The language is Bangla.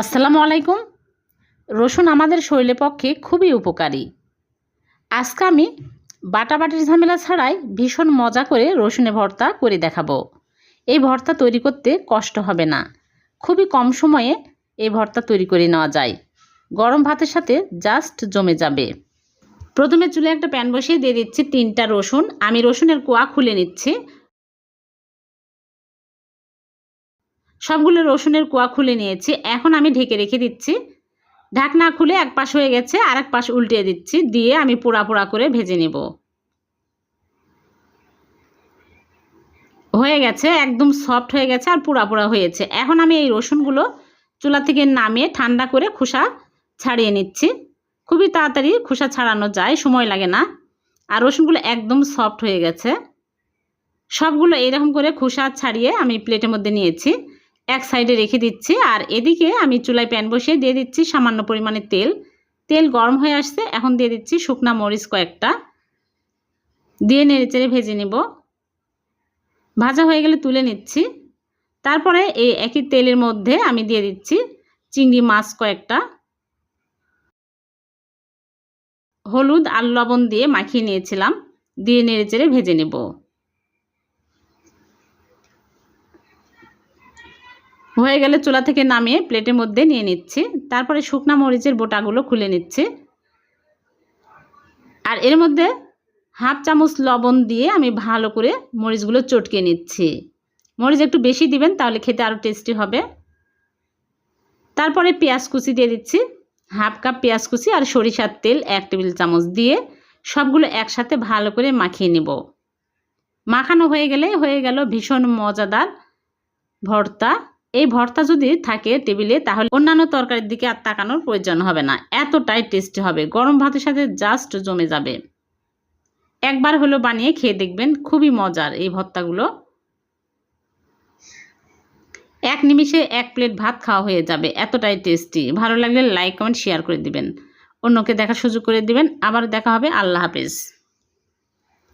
আসসালামু আলাইকুম। রসুন আমাদের শরীরের পক্ষে খুবই উপকারী। আজকে আমি বাটাবাটির ঝামেলা ছাড়াই ভীষণ মজা করে রসুনে ভর্তা করে দেখাবো। এই ভর্তা তৈরি করতে কষ্ট হবে না। খুবই কম সময়ে এই ভর্তা তৈরি করে নেওয়া যায়। গরম ভাতের সাথে জাস্ট জমে যাবে। প্রথমে চুলে একটা প্যান বসিয়ে দিয়ে দিচ্ছি তিনটা রসুন। আমি রসুনের কোয়া খুলে নিচ্ছি। সবগুলো রসুনের কোয়া খুলে নিয়েছি। এখন আমি ঢেকে রেখে দিচ্ছি। ঢাকনা খুলে এক পাশ হয়ে গেছে আর এক পাশ উল্টিয়ে দিচ্ছি, দিয়ে আমি পোড়া পোড়া করে ভেজে নেব। হয়ে গেছে, একদম সফট হয়ে গেছে আর পোড়া পোড়া হয়েছে। এখন আমি এই রসুনগুলো চুলা থেকে নামিয়ে ঠান্ডা করে খোসা ছাড়িয়ে নিচ্ছি। খুবই তাড়াতাড়ি খোসা ছাড়ানো যায়, সময় লাগে না। আর রসুনগুলো একদম সফট হয়ে গেছে। সবগুলো এরকম করে খোসা ছাড়িয়ে আমি প্লেটের মধ্যে নিয়েছি। এক সাইডে রেখে দিচ্ছি, আর এদিকে আমি চুলায় প্যান বসিয়ে দিয়ে দিচ্ছি সামান্য পরিমাণে তেল। তেল গরম হয়ে আসছে, এখন দিয়ে দিচ্ছি শুকনা মরিচ কয়েকটা। দিয়ে নেড়েচেড়ে ভেজে নেব। ভাজা হয়ে গেলে তুলে নিচ্ছি। তারপরে এই একই তেলের মধ্যে আমি দিয়ে দিচ্ছি চিংড়ি মাছ কয়েকটা। হলুদ আর লবণ দিয়ে মাখিয়ে নিয়েছিলাম, দিয়ে নেড়েচেড়ে ভেজে নেব। হয়ে গেলে চুলা থেকে নামিয়ে প্লেটের মধ্যে নিয়ে নিচ্ছি। তারপরে শুকনা মরিচের বোটাগুলো খুলে নিচ্ছি। আর এর মধ্যে হাফ চামচ লবণ দিয়ে আমি ভালো করে মরিচগুলো চটকে নিচ্ছি। মরিচ একটু বেশি দিবেন, তাহলে খেতে আরও টেস্টি হবে। তারপরে পেঁয়াজ কুচি দিয়ে দিচ্ছি। হাফ কাপ পেঁয়াজ কুচি আর সরিষার তেল এক টেবিল চামচ দিয়ে সবগুলো একসাথে ভালো করে মাখিয়ে নেব। মাখানো হয়ে গেলে, হয়ে গেল ভীষণ মজাদার ভর্তা। এই ভর্তা যদি থাকে টেবিলে, তাহলে অন্যান্য তরকারির দিকে আর তাকানোর প্রয়োজন হবে না। এতটাই টেস্টি হবে। গরম ভাতের সাথে জাস্ট জমে যাবে। একবার হলো বানিয়ে খেয়ে দেখবেন খুবই মজার এই ভর্তাগুলো। এক নিমিষে এক প্লেট ভাত খাওয়া হয়ে যাবে। এতটাই টেস্টি। ভালো লাগলে লাইক কমেন্ট শেয়ার করে দিবেন। অন্যকে দেখার সুযোগ করে দিবেন। আবার দেখা হবে। আল্লাহ হাফেজ।